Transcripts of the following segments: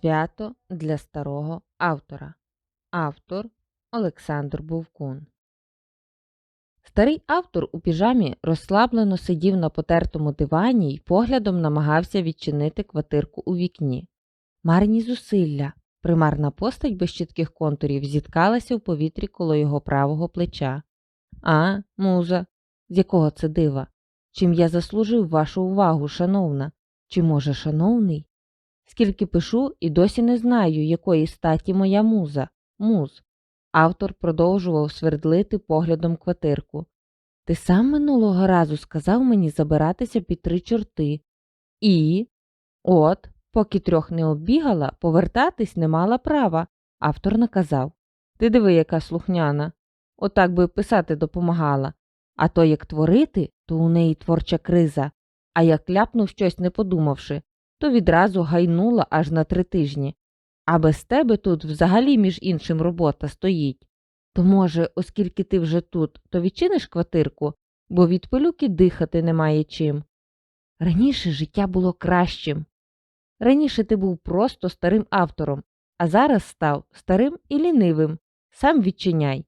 Свято для старого автора. Автор Олександр Бовкун. Старий автор у піжамі розслаблено сидів на потертому дивані й поглядом намагався відчинити квартирку у вікні. Марні зусилля. Примарна постать без чітких контурів зіткалася в повітрі коло його правого плеча. А, муза, з якого це дива? Чим я заслужив вашу увагу, шановна? Чи, може, шановний? Скільки пишу і досі не знаю, якої статі моя муза, муз. Автор продовжував свердлити поглядом квартирку. Ти сам минулого разу сказав мені забиратися під три чорти. І. От, поки трьох не оббігала, повертатись не мала права. Автор наказав Ти диви, яка слухняна. Отак би писати допомагала. А то як творити, то у неї творча криза, а як ляпнув щось не подумавши, то відразу гайнула аж на три тижні. А без тебе тут взагалі між іншим робота стоїть. То, може, оскільки ти вже тут, то відчиниш квартирку, бо від пилюки дихати немає чим. Раніше життя було кращим. Раніше ти був просто старим автором, а зараз став старим і лінивим. Сам відчиняй.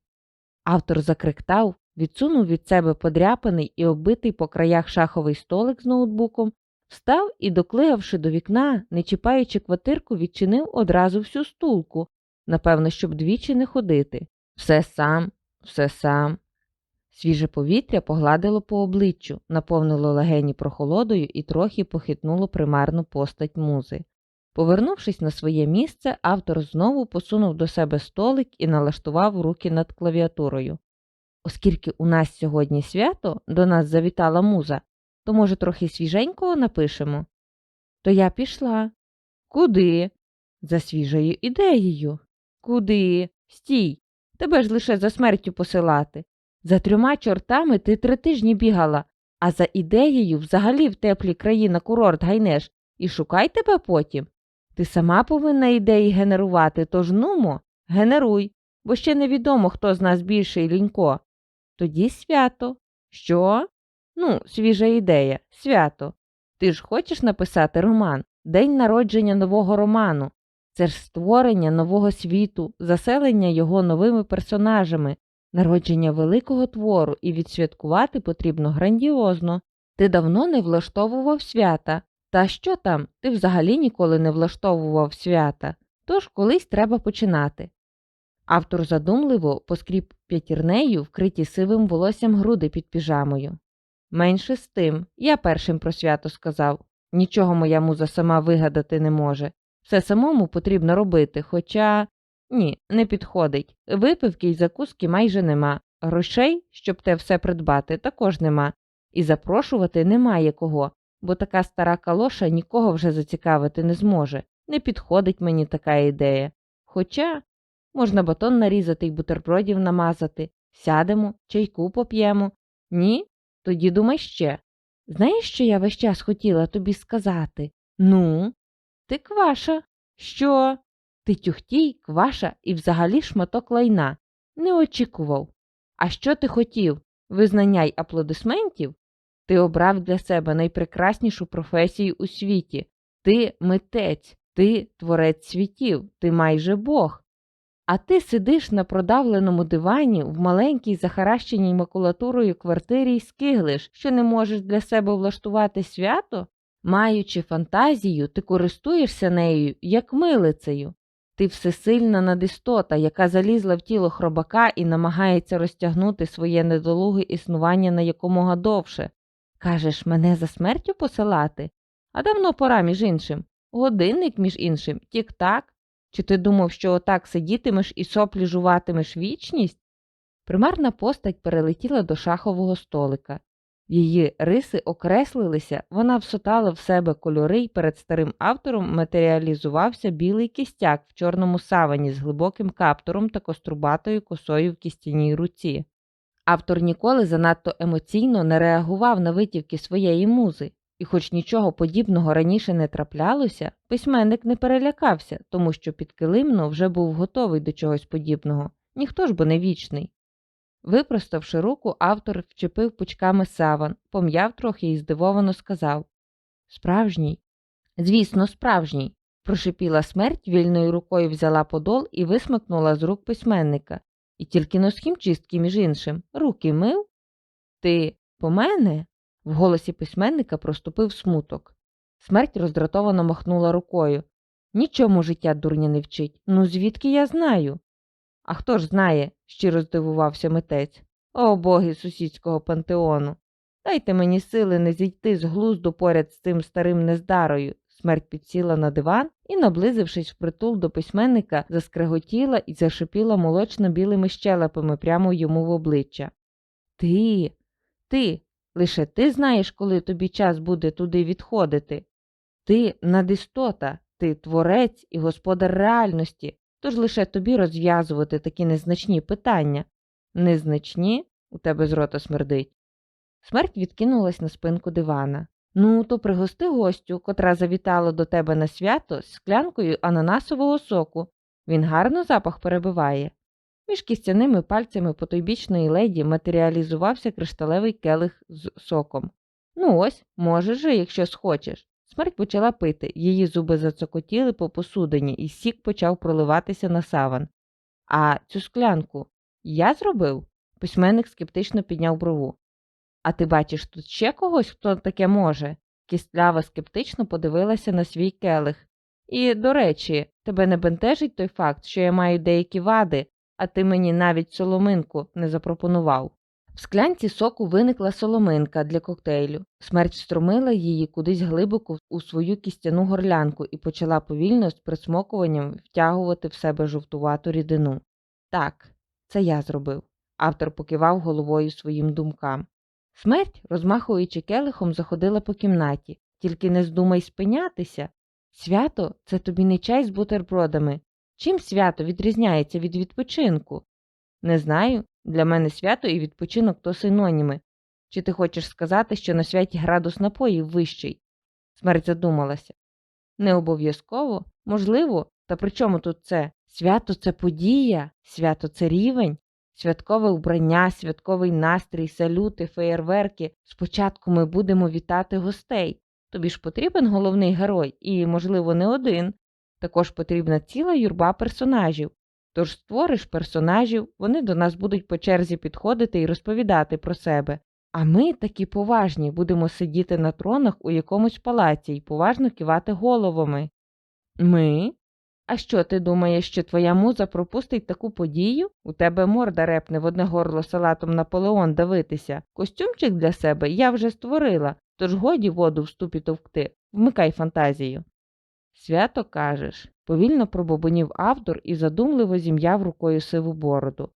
Автор закриктав, відсунув від себе подряпаний і оббитий по краях шаховий столик з ноутбуком, встав і, доклигавши до вікна, не чіпаючи квартирку, відчинив одразу всю стулку, напевно, щоб двічі не ходити. Все сам, все сам. Свіже повітря погладило по обличчю, наповнило легені прохолодою і трохи похитнуло примарну постать музи. Повернувшись на своє місце, автор знову посунув до себе столик і налаштував руки над клавіатурою. Оскільки у нас сьогодні свято, до нас завітала муза, то, може, трохи свіженького напишемо? То я пішла. Куди? За свіжою ідеєю. Куди? Стій. Тебе ж лише за смертю посилати. За трьома чортами ти три тижні бігала, а за ідеєю взагалі в теплі краї на курорт гайнеш і шукай тебе потім. Ти сама повинна ідеї генерувати, тож нумо, генеруй, бо ще невідомо, хто з нас більший лінько. Тоді свято. Що? Ну, свіжа ідея, свято. Ти ж хочеш написати роман, день народження нового роману. Це ж створення нового світу, заселення його новими персонажами, народження великого твору, і відсвяткувати потрібно грандіозно. Ти давно не влаштовував свята. Та що там, ти взагалі ніколи не влаштовував свята, тож колись треба починати. Автор задумливо поскріб п'ятірнею, вкриті сивим волоссям груди під піжамою. Менше з тим, я першим про свято сказав нічого моя муза сама вигадати не може. Все самому потрібно робити, хоча ні, не підходить. Випивки й закуски майже нема, грошей, щоб те все придбати, також нема, і запрошувати немає кого, бо така стара калоша нікого вже зацікавити не зможе. Не підходить мені така ідея. Хоча можна батон нарізати й бутербродів намазати, сядемо, чайку поп'ємо. Ні? Тоді думай ще. Знаєш, що я весь час хотіла тобі сказати? Ну, ти кваша. Що? Ти тюхтій, кваша і взагалі шматок лайна. Не очікував. А що ти хотів? Визнання й аплодисментів? Ти обрав для себе найпрекраснішу професію у світі. Ти митець, ти творець світів, ти майже Бог. А ти сидиш на продавленому дивані в маленькій захаращеній макулатурою квартирі й скиглиш, що не можеш для себе влаштувати свято? Маючи фантазію, ти користуєшся нею як милицею. Ти всесильна надистота, яка залізла в тіло хробака і намагається розтягнути своє недолуге існування на якомога довше. Кажеш, мене за смертю посилати? А давно пора, між іншим. Годинник, між іншим, тік-так. Чи ти думав, що отак сидітимеш і соплі жуватимеш вічність? Примарна постать перелетіла до шахового столика. Її риси окреслилися, вона всотала в себе кольори і перед старим автором матеріалізувався білий кістяк в чорному савані з глибоким каптуром та кострубатою косою в кістяній руці. Автор ніколи занадто емоційно не реагував на витівки своєї музи, і, хоч нічого подібного раніше не траплялося, письменник не перелякався, тому що підкилимно вже був готовий до чогось подібного, ніхто ж бо не вічний. Випроставши руку, автор вчепив пучками саван, пом'яв трохи і здивовано сказав Справжній? Звісно, справжній. Прошипіла смерть, вільною рукою взяла подол і висмикнула з рук письменника. І тільки носхім чистки, між іншим, руки мив. Ти по мене? В голосі письменника проступив смуток. Смерть роздратовано махнула рукою. Нічому життя дурня не вчить. Ну звідки я знаю? А хто ж знає, щиро здивувався митець. О боги сусідського пантеону. Дайте мені сили не зійти з глузду поряд з цим старим нездарою. Смерть підсіла на диван і, наблизившись впритул до письменника, заскреготіла і зашипіла молочно-білими щелепами прямо йому в обличчя. Ти, ти, лише ти знаєш, коли тобі час буде туди відходити. Ти надистота, ти творець і господар реальності, тож лише тобі розв'язувати такі незначні питання. Незначні? У тебе з рота смердить. Смерть відкинулась на спинку дивана. Ну, то пригости гостю, котра завітала до тебе на свято з склянкою ананасового соку. Він гарно запах перебиває. Між кістяними пальцями потойбічної леді матеріалізувався кришталевий келих з соком. Ну ось, можеш же, якщо схочеш. Смерть почала пити, її зуби зацокотіли по посудині, і сік почав проливатися на саван. А цю склянку я зробив? Письменник скептично підняв брову. А ти бачиш тут ще когось, хто таке може? Кістлява скептично подивилася на свій келих. І, до речі, тебе не бентежить той факт, що я маю деякі вади, а ти мені навіть соломинку не запропонував. В склянці соку виникла соломинка для коктейлю. Смерть струмила її кудись глибоко у свою кістяну горлянку і почала повільно з присмокуванням втягувати в себе жовтувату рідину. Так, це я зробив. Автор покивав головою своїм думкам. Смерть, розмахуючи келихом, заходила по кімнаті. Тільки не здумай спинятися. Свято це тобі не чай з бутербродами. Чим свято відрізняється від відпочинку? Не знаю. Для мене свято і відпочинок то синоніми. Чи ти хочеш сказати, що на святі градус напоїв вищий? Смерть задумалася. Не обов'язково, можливо, та при чому тут це? Свято це подія, свято це рівень, святкове вбрання, святковий настрій, салюти, феєрверки. Спочатку ми будемо вітати гостей. Тобі ж потрібен головний герой, і, можливо, не один. Також потрібна ціла юрба персонажів. Тож створиш персонажів, вони до нас будуть по черзі підходити і розповідати про себе. А ми, такі поважні, будемо сидіти на тронах у якомусь палаці і поважно кивати головами. Ми? А що ти думаєш, що твоя муза пропустить таку подію? У тебе морда репне в одне горло салатом Наполеон давитися. Костюмчик для себе я вже створила, тож годі воду в ступі товкти, вмикай фантазію. Свято кажеш, повільно пробобонів автор і задумливо зім'яв рукою сиву бороду.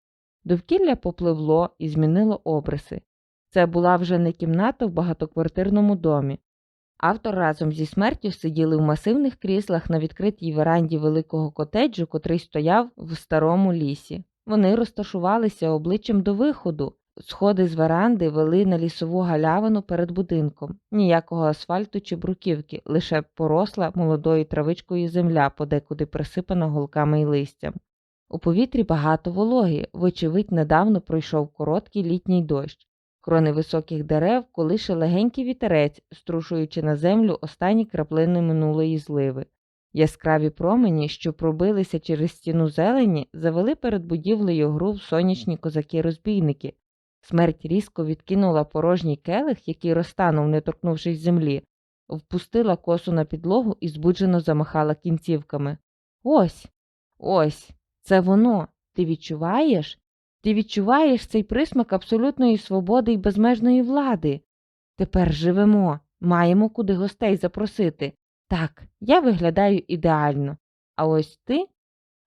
Довкілля попливло і змінило обриси. Це була вже не кімната в багатоквартирному домі. Автор разом зі смертю сиділи в масивних кріслах на відкритій веранді великого котеджу, котрий стояв в старому лісі. Вони розташувалися обличчям до виходу. Сходи з веранди вели на лісову галявину перед будинком, ніякого асфальту чи бруківки, лише поросла молодою травичкою земля, подекуди присипана голками й листям. У повітрі багато вологи, вочевидь, недавно пройшов короткий літній дощ. Крони високих дерев колише легенький вітерець, струшуючи на землю останні краплини минулої зливи. Яскраві промені, що пробилися через стіну зелені, завели перед будівлею гру в сонячні козаки-розбійники. Смерть різко відкинула порожній келих, який розтанув, не торкнувшись землі, впустила косу на підлогу і збуджено замахала кінцівками. Ось, ось, це воно. Ти відчуваєш? Ти відчуваєш цей присмак абсолютної свободи і безмежної влади. Тепер живемо, маємо куди гостей запросити. Так, я виглядаю ідеально. А ось ти.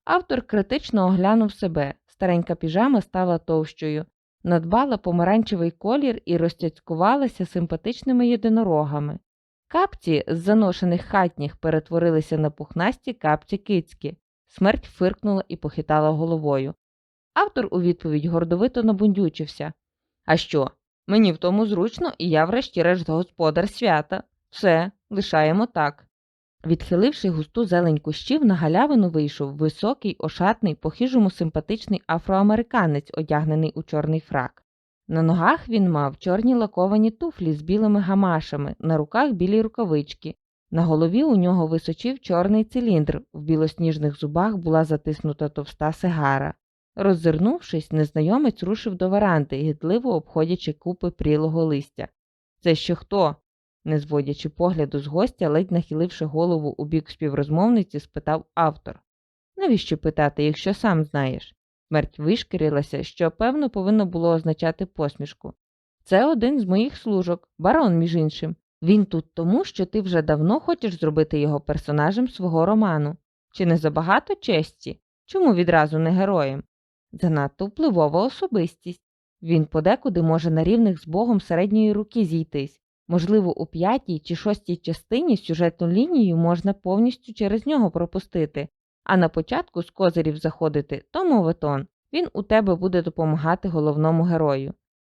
Автор критично оглянув себе. Старенька піжама стала товщою, надбала помаранчевий колір і розтяцькувалася симпатичними єдинорогами. Капці з заношених хатніх перетворилися на пухнасті капці кицькі. Смерть фиркнула і похитала головою. Автор у відповідь гордовито набундючився. А що? Мені в тому зручно, і я, врешті-решт, господар свята. Все, лишаємо так. Відхиливши густу зелень кущів, на галявину вийшов високий, ошатний, по-хижому симпатичний афроамериканець, одягнений у чорний фрак. На ногах він мав чорні лаковані туфлі з білими гамашами, на руках білі рукавички. На голові у нього височив чорний циліндр, в білосніжних зубах була затиснута товста сигара. Роззирнувшись, незнайомець рушив до веранди, гідливо обходячи купи прілого листя. Це ще хто? Не зводячи погляду з гостя, ледь нахиливши голову у бік співрозмовниці, спитав автор. Навіщо питати, якщо сам знаєш? Смерть вишкірилася, що, певно, повинно було означати посмішку. Це один з моїх служок, барон, між іншим. Він тут тому, що ти вже давно хочеш зробити його персонажем свого роману. Чи не забагато честі? Чому відразу не героєм? Занадто впливова особистість. Він подекуди може на рівних з Богом середньої руки зійтись. Можливо, у п'ятій чи шостій частині сюжетну лінію можна повністю через нього пропустити, а на початку з козирів заходити то моветон, він у тебе буде допомагати головному герою.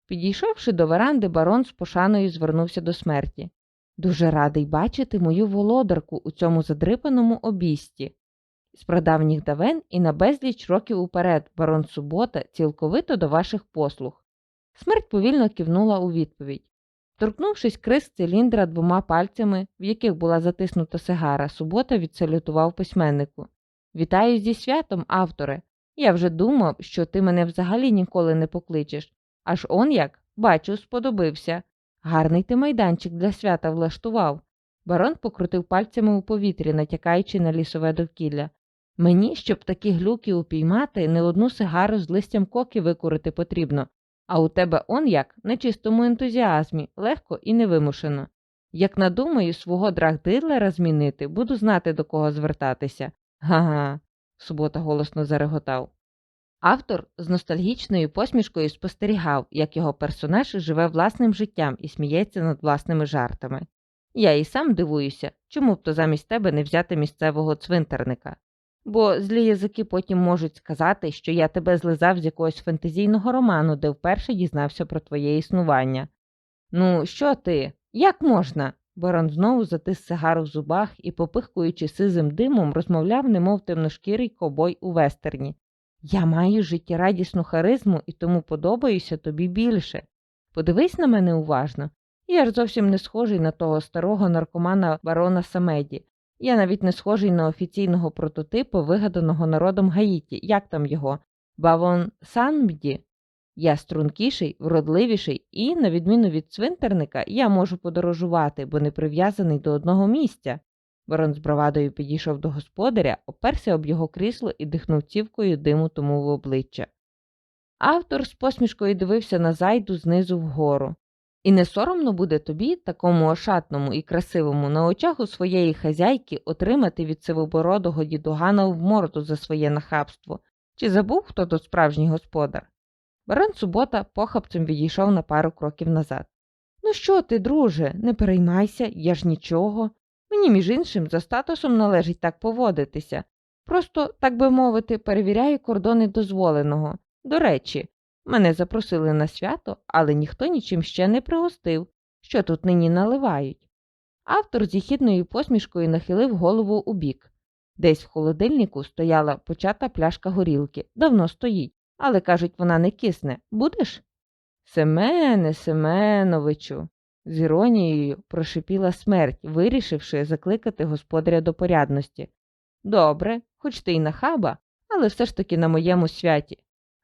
Підійшовши до веранди, барон з пошаною звернувся до смерті. Дуже радий бачити мою володарку у цьому задрипаному обісті. З прадавніх давен і на безліч років уперед, барон Субота, цілковито до ваших послуг. Смерть повільно кивнула у відповідь. Торкнувшись крис циліндра двома пальцями, в яких була затиснута сигара, субота відсалютував письменнику. Вітаю зі святом, авторе. Я вже думав, що ти мене взагалі ніколи не покличеш. Аж он як, бачу, сподобився. Гарний ти майданчик для свята влаштував. Барон покрутив пальцями у повітрі, натякаючи на лісове довкілля. Мені, щоб такі глюки упіймати, не одну сигару з листям коки викурити потрібно, а у тебе он як на чистому ентузіазмі, легко і невимушено. Як надумаю свого драгдидлера змінити, буду знати, до кого звертатися. Га-га, субота голосно зареготав. Автор з ностальгічною посмішкою спостерігав, як його персонаж живе власним життям і сміється над власними жартами. Я і сам дивуюся, чому б то замість тебе не взяти місцевого цвинтарника. Бо злі язики потім можуть сказати, що я тебе злизав з якогось фентезійного роману, де вперше дізнався про твоє існування. Ну, що ти? Як можна? Барон знову затис сигару в зубах і, попихкуючи сизим димом, розмовляв, немов темношкірий кобой у вестерні. Я маю життєрадісну харизму і тому подобаюся тобі більше. Подивись на мене уважно. Я ж зовсім не схожий на того старого наркомана барона Самеді. Я навіть не схожий на офіційного прототипу, вигаданого народом Гаїті, як там його, Бавон Санбді. Я стрункіший, вродливіший і, на відміну від цвинтарника, я можу подорожувати, бо не прив'язаний до одного місця. Барон з бравадою підійшов до господаря, оперся об його крісло і дихнув цівкою диму тому в обличчя. Автор з посмішкою дивився на зайду знизу вгору. І не соромно буде тобі, такому ошатному і красивому, на очах у своєї хазяйки отримати від сивобородого дідугана в морду за своє нахабство. Чи забув, хто тут справжній господар? Барон Субота похапцем відійшов на пару кроків назад. Ну що ти, друже, не переймайся, я ж нічого. Мені, між іншим, за статусом належить так поводитися. Просто, так би мовити, перевіряю кордони дозволеного. До речі, мене запросили на свято, але ніхто нічим ще не пригостив, що тут нині наливають. Автор з їхідною посмішкою нахилив голову у бік. Десь в холодильнику стояла почата пляшка горілки. Давно стоїть, але кажуть, вона не кисне. Будеш? Семене Семеновичу, з іронією прошипіла смерть, вирішивши закликати господаря до порядності. Добре, хоч ти й нахаба, але все ж таки на моєму святі.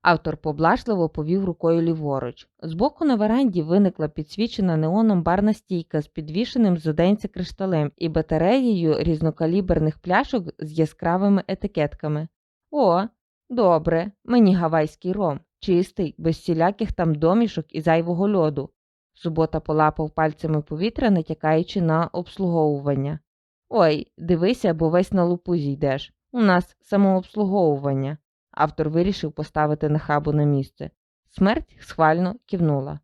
Автор поблажливо повів рукою ліворуч. Збоку на веранді виникла підсвічена неоном барна стійка з підвішеним зоденця кришталем і батареєю різнокаліберних пляшок з яскравими етикетками. О, добре, мені гавайський ром, чистий, без всіляких там домішок і зайвого льоду. Субота полапав пальцями повітря, натякаючи на обслуговування. Ой, дивися, бо весь на лупу зійдеш. У нас самообслуговування. Автор вирішив поставити нахабу на місце. Смерть схвально кивнула.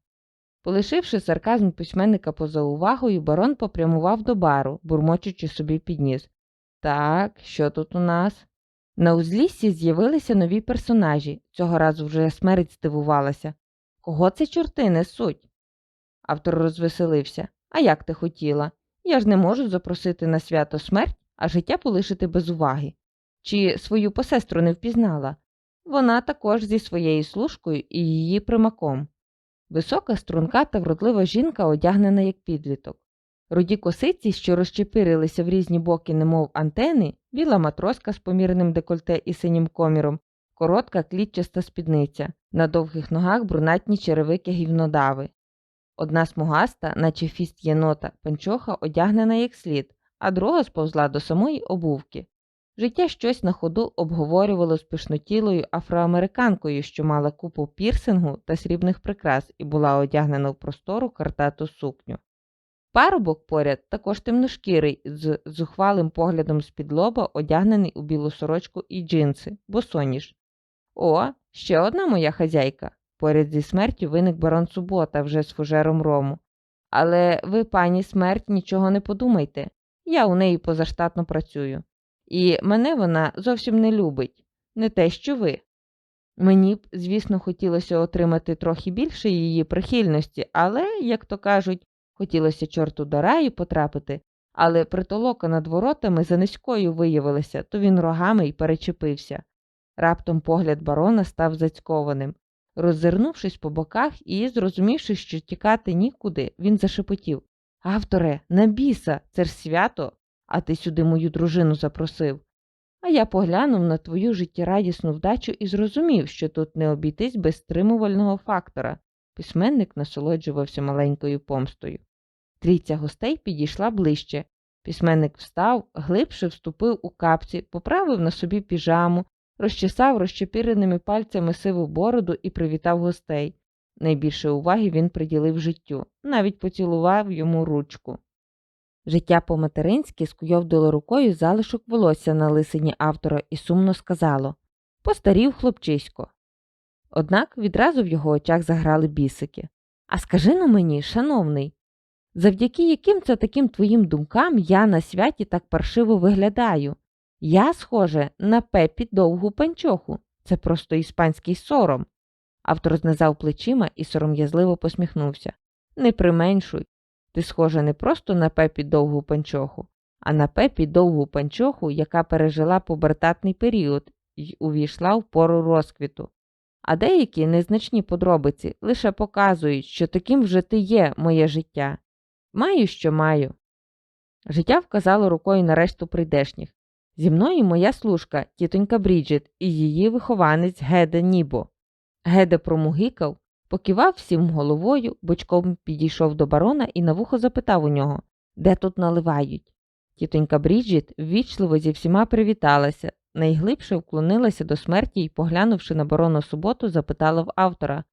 Полишивши сарказм письменника поза увагою, барон попрямував до бару, бурмочучи собі підніс. Так, що тут у нас? На узліссі з'явилися нові персонажі. Цього разу вже смерть здивувалася. Кого це чорти несуть? Автор розвеселився. А як ти хотіла? Я ж не можу запросити на свято смерть, а життя полишити без уваги. Чи свою посестру не впізнала? Вона також зі своєю служкою і її примаком. Висока, струнка та вродлива жінка одягнена як підліток. Руді косиці, що розчепирилися в різні боки, немов антени, біла матроска з помірним декольте і синім коміром, коротка клітчаста спідниця, на довгих ногах брунатні черевики гівнодави. Одна смугаста, наче фіст єнота, панчоха одягнена як слід, а друга сповзла до самої обувки. Життя щось на ходу обговорювало з пишнотілою афроамериканкою, що мала купу пірсингу та срібних прикрас і була одягнена в простору картату сукню. Парубок поряд також темношкірий, з зухвалим поглядом з-під лоба, одягнений у білу сорочку і джинси, босоніж. О, ще одна моя хазяйка. Поряд зі смертю виник барон Субота вже з фужером рому. Але ви, пані смерть, нічого не подумайте. Я у неї позаштатно працюю. І мене вона зовсім не любить, не те, що ви. Мені б, звісно, хотілося отримати трохи більше її прихильності, але, як то кажуть, хотілося чорту до раю потрапити, але притолока над воротами за низькою виявилася, то він рогами й перечепився. Раптом погляд барона став зацькованим. Роззирнувшись по боках і зрозумівши, що тікати нікуди, він зашепотів Авторе, на біса, це ж свято, а ти сюди мою дружину запросив. А я поглянув на твою життєрадісну вдачу і зрозумів, що тут не обійтись без стримувального фактора. Письменник насолоджувався маленькою помстою. Трійця гостей підійшла ближче. Письменник встав, глибше вступив у капці, поправив на собі піжаму, розчесав розчепіреними пальцями сиву бороду і привітав гостей. Найбільше уваги він приділив життю, навіть поцілував йому ручку. Життя по-материнськи скуйовдило рукою залишок волосся на лисині автора і сумно сказало Постарів хлопчисько. Однак відразу в його очах заграли бісики. А скажи на мені, шановний, завдяки яким це таким твоїм думкам я на святі так паршиво виглядаю? Я, схоже, на пепі довгу панчоху. Це просто іспанський сором. Автор знизав плечима і сором'язливо посміхнувся. Не применшуй. Ти схожа не просто на пепі довгу панчоху, а на пепі довгу панчоху, яка пережила пубертатний період і увійшла в пору розквіту. А деякі незначні подробиці лише показують, що таким вже ти є моє життя. Маю, що маю. Життя вказало рукою на решту прийдешніх. Зі мною моя служка, тітонька Бріджит, і її вихованець Геде Нібо. Геде промугикав, покивав всім головою, бочком підійшов до барона і на вухо запитав у нього, де тут наливають. Тітонька Бріджит ввічливо зі всіма привіталася, найглибше вклонилася до смерті і, поглянувши на барона суботу, запитала в автора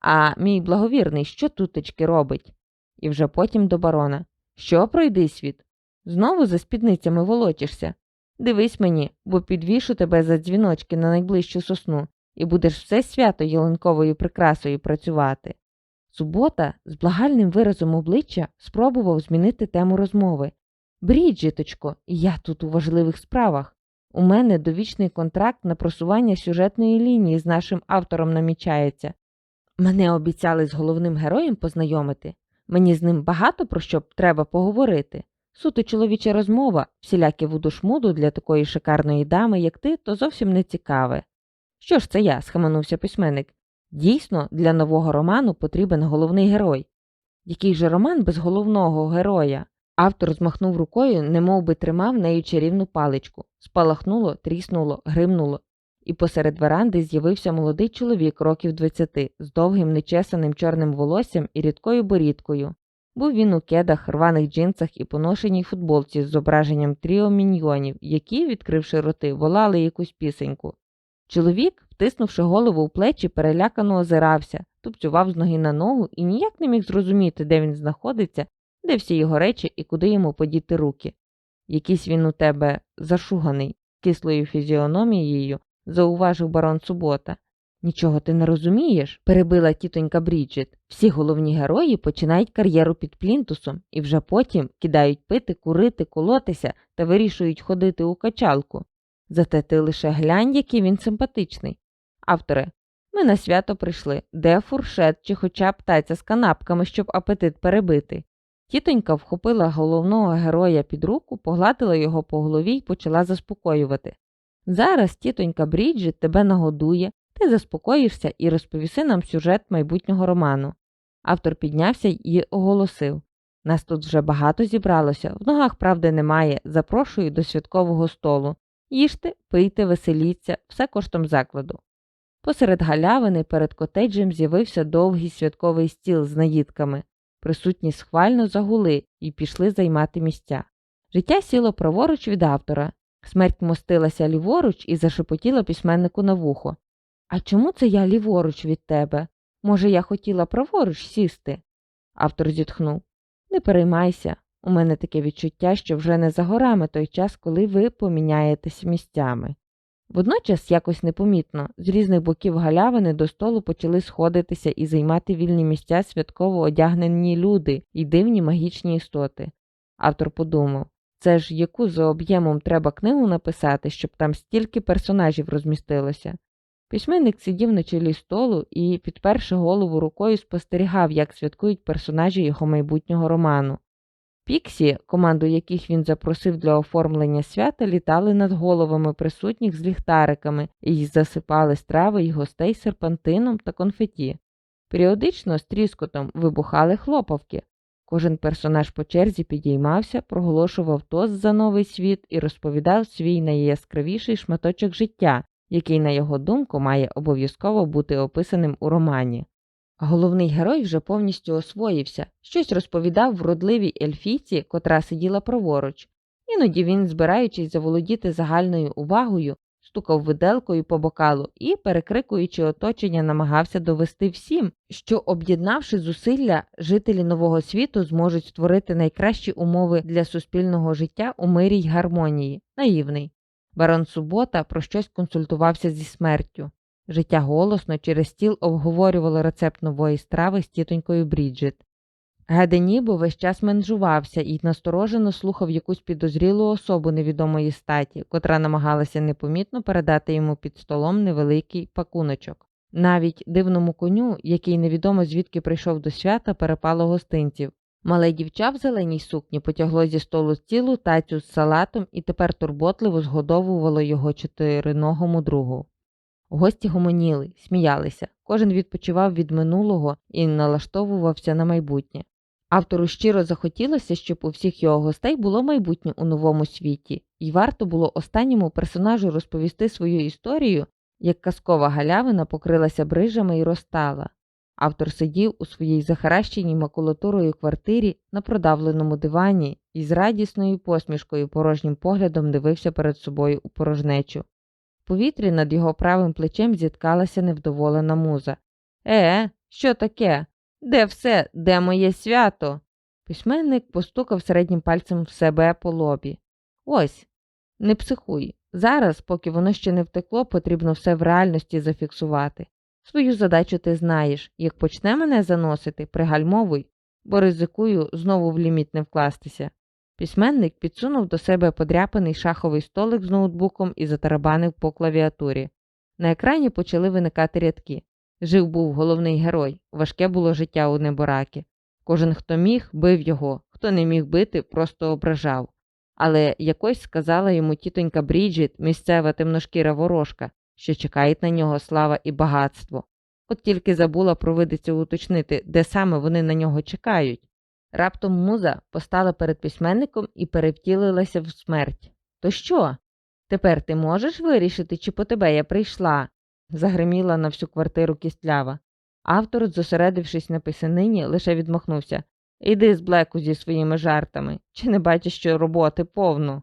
А мій благовірний, що тутечки робить? І вже потім до барона Що пройди світ? Знову за спідницями волочишся. Дивись мені, бо підвішу тебе за дзвіночки на найближчу сосну, і будеш все свято ялинковою прикрасою працювати. Субота з благальним виразом обличчя спробував змінити тему розмови. Бріджиточко, я тут у важливих справах. У мене довічний контракт на просування сюжетної лінії з нашим автором намічається. Мене обіцяли з головним героєм познайомити. Мені з ним багато про що треба поговорити. Суто чоловіча розмова, всіляке вудушмуду для такої шикарної дами, як ти, то зовсім не цікаве. Що ж це я? схаменувся письменник. Дійсно, для нового роману потрібен головний герой. Який же роман без головного героя? Автор змахнув рукою, немов би тримав нею чарівну паличку. Спалахнуло, тріснуло, гримнуло, і посеред веранди з'явився молодий чоловік років двадцяти з довгим нечесаним чорним волоссям і рідкою борідкою. Був він у кедах, рваних джинсах і поношеній футболці з зображенням тріо міньйонів, які, відкривши роти, волали якусь пісеньку. Чоловік, втиснувши голову в плечі, перелякано озирався, тупцював з ноги на ногу і ніяк не міг зрозуміти, де він знаходиться, де всі його речі і куди йому подіти руки. Якийсь він у тебе зашуганий, кислою фізіономією, зауважив барон Субота. Нічого ти не розумієш, перебила тітонька Бріджит. Всі головні герої починають кар'єру під плінтусом і вже потім кидають пити, курити, колотися та вирішують ходити у качалку. Зате ти лише глянь, який він симпатичний. Авторе, ми на свято прийшли, де фуршет чи хоча б таця з канапками, щоб апетит перебити. Тітонька вхопила головного героя під руку, погладила його по голові і почала заспокоювати. Зараз тітонька Бріджит тебе нагодує, ти заспокоїшся і розповіси нам сюжет майбутнього роману. Автор піднявся і оголосив Нас тут вже багато зібралося, в ногах правди немає. Запрошую до святкового столу. Їжте, пийте, веселіться, все коштом закладу. Посеред галявини перед котеджем з'явився довгий святковий стіл з наїдками. Присутні схвально загули і пішли займати місця. Життя сіло праворуч від автора. Смерть мостилася ліворуч і зашепотіла письменнику на вухо. А чому це я ліворуч від тебе? Може, я хотіла праворуч сісти? Автор зітхнув. Не переймайся. У мене таке відчуття, що вже не за горами той час, коли ви поміняєтесь місцями. Водночас, якось непомітно, з різних боків галявини до столу почали сходитися і займати вільні місця святково одягнені люди і дивні магічні істоти. Автор подумав це ж яку за об'ємом треба книгу написати, щоб там стільки персонажів розмістилося. Письменник сидів на чолі столу і, підперши голову рукою, спостерігав, як святкують персонажі його майбутнього роману. Піксі, команду яких він запросив для оформлення свята, літали над головами присутніх з ліхтариками і засипали страви й гостей серпантином та конфеті. Періодично з тріскотом вибухали хлопавки. Кожен персонаж по черзі підіймався, проголошував тост за новий світ і розповідав свій найяскравіший шматочок життя, який, на його думку, має обов'язково бути описаним у романі. Головний герой вже повністю освоївся, щось розповідав вродливій ельфійці, котра сиділа праворуч. Іноді він, збираючись заволодіти загальною увагою, стукав виделкою по бокалу і, перекрикуючи оточення, намагався довести всім, що, об'єднавши зусилля, жителі нового світу зможуть створити найкращі умови для суспільного життя у мирі й гармонії. Наївний. Барон Субота про щось консультувався зі смертю. Життя голосно через стіл обговорювало рецепт нової страви з тітонькою Бріджит. Гаденібо весь час менжувався і насторожено слухав якусь підозрілу особу невідомої статі, котра намагалася непомітно передати йому під столом невеликий пакуночок. Навіть дивному коню, який невідомо звідки прийшов до свята, перепало гостинців. Мале дівча в зеленій сукні потягло зі столу цілу тацю з салатом і тепер турботливо згодовувало його чотириногому другу. Гості гомоніли, сміялися, кожен відпочивав від минулого і налаштовувався на майбутнє. Автору щиро захотілося, щоб у всіх його гостей було майбутнє у новому світі, і варто було останньому персонажу розповісти свою історію, як казкова галявина покрилася брижами і розтала. Автор сидів у своїй захаращеній макулатурою квартирі на продавленому дивані і з радісною посмішкою порожнім поглядом дивився перед собою у порожнечу. Повітрі над його правим плечем зіткалася невдоволена муза. Е, що таке? Де все, де моє свято? Письменник постукав середнім пальцем в себе по лобі. Ось, не психуй. Зараз, поки воно ще не втекло, потрібно все в реальності зафіксувати. Свою задачу ти знаєш, як почне мене заносити, пригальмовуй, бо ризикую знову в ліміт не вкластися. Письменник підсунув до себе подряпаний шаховий столик з ноутбуком і затарабанив по клавіатурі. На екрані почали виникати рядки. Жив був головний герой, важке було життя у небораки. Кожен, хто міг, бив його, хто не міг бити, просто ображав. Але якось сказала йому тітонька Бріджіт, місцева темношкіра ворожка, що чекають на нього слава і багатство. От тільки забула провидиця уточнити, де саме вони на нього чекають. Раптом муза постала перед письменником і перевтілилася в смерть. То що? Тепер ти можеш вирішити, чи по тебе я прийшла? загриміла на всю квартиру кістлява. Автор, зосередившись на писанині, лише відмахнувся Іди з Блеку зі своїми жартами, чи не бачиш, що роботи повно?